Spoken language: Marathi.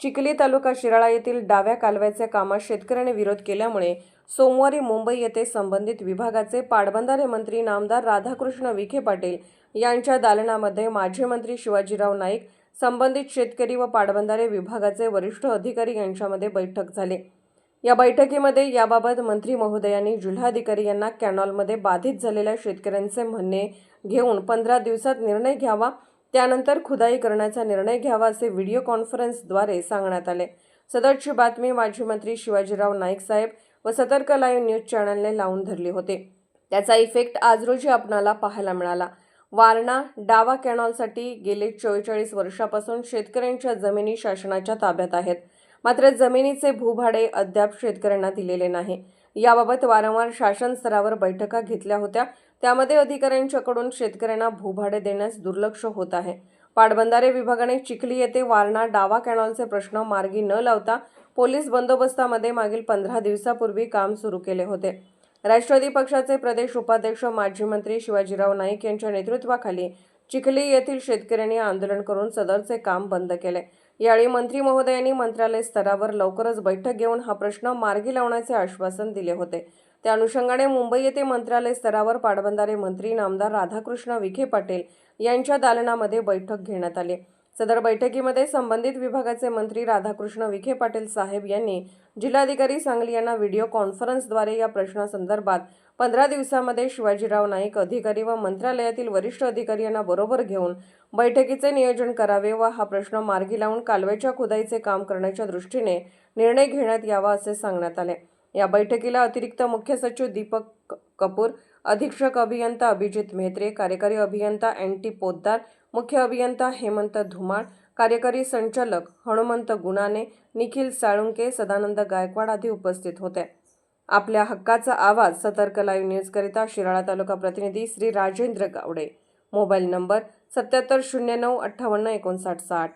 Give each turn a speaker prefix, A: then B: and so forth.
A: चिखली तालुका शिराळा येथील डाव्या कालव्याच्या कामात शेतकऱ्याने विरोध केल्यामुळे सोमवारी मुंबई येथे संबंधित विभागाचे पाटबंधारे मंत्री नामदार राधाकृष्ण विखे पाटील यांच्या दालनामध्ये माजी मंत्री शिवाजीराव नाईक संबंधित शेतकरी व पाटबंधारे विभागाचे वरिष्ठ अधिकारी यांच्यामध्ये बैठक झाली. या बैठकीमध्ये याबाबत मंत्री महोदयांनी जिल्हाधिकारी यांना कॅनॉलमध्ये बाधित झालेल्या शेतकऱ्यांचे म्हणणे घेऊन पंधरा दिवसात निर्णय घ्यावा त्यानंतर खुदाई करण्याचा निर्णय घ्यावा असे व्हिडिओ कॉन्फरन्सद्वारे सांगण्यात आले. सदरची बातमी माजी मंत्री शिवाजीराव नाईक साहेब व सतर्क लाईव्ह न्यूज चॅनलने लावून धरले होते. त्याचा इफेक्ट आज रोजी आपणाला पाहायला मिळाला. वारणा डावा कॅनॉलसाठी गेले चव्वेचाळीस वर्षापासून शेतकऱ्यांच्या जमिनी शासनाच्या ताब्यात आहेत. मात्र जमिनीचे भूभाडे अद्याप शेतकऱ्यांना दिलेले नाही. याबाबत वारंवार शासन स्तरावर बैठका घेतल्या होत्या. त्यामध्ये अधिकाऱ्यांच्याकडून शेतकऱ्यांना भूभाडे देण्यास दुर्लक्ष होत आहे. पाटबंधारे विभागाने चिखली येथे वारणा डावा कॅनॉलचे प्रश्न मार्गी न लावता पोलीस बंदोबस्तामध्ये मागील पंधरा दिवसापूर्वी काम सुरू केले होते. राष्ट्रवादी पक्षाचे प्रदेश उपाध्यक्ष माजी मंत्री शिवाजीराव नाईक यांच्या नेतृत्वाखाली चिखली येथील शेतकऱ्यांनी आंदोलन करून सदरचे काम बंद केले. यावेळी मंत्री महोदयांनी मंत्रालय स्तरावर लवकरच बैठक घेऊन हा प्रश्न मार्गी लावण्याचे आश्वासन दिले होते. त्या अनुषंगाने मुंबई येथे मंत्रालय स्तरावर पाटबंधारे मंत्री नामदार राधाकृष्ण विखे पाटील यांच्या दालनामध्ये बैठक घेण्यात आली. सदर बैठकीमध्ये संबंधित विभागाचे मंत्री राधाकृष्ण विखे पाटील साहेब यांनी जिल्हाधिकारी सांगली यांना व्हिडिओ कॉन्फरन्सद्वारे या प्रश्नासंदर्भात पंधरा दिवसामध्ये शिवाजीराव नाईक अधिकारी व मंत्रालयातील वरिष्ठ अधिकारी यांना बरोबर घेऊन बैठकीचे नियोजन करावे व हा प्रश्न मार्गी लावून कालव्याच्या खुदाईचे काम करण्याच्या दृष्टीने निर्णय घेण्यात यावा असे सांगण्यात आले. या बैठकीला अतिरिक्त मुख्य सचिव दीपक कपूर अधीक्षक अभियंता अभिजित मेहत्रे कार्यकारी अभियंता एन टी पोद्दार मुख्य अभियंता हेमंत धुमाळ कार्यकारी संचालक हनुमंत गुणाने निखिल साळुंके सदानंद गायकवाड आदी उपस्थित होते. आपल्या हक्काचा आवाज सतर्क लाईव्ह न्यूजकरिता शिराळा तालुका प्रतिनिधी श्री राजेंद्र गावडे. मोबाईल नंबर सत्याहत्तर शून्य नऊ अठ्ठावन्न एकोणसाठ साठ.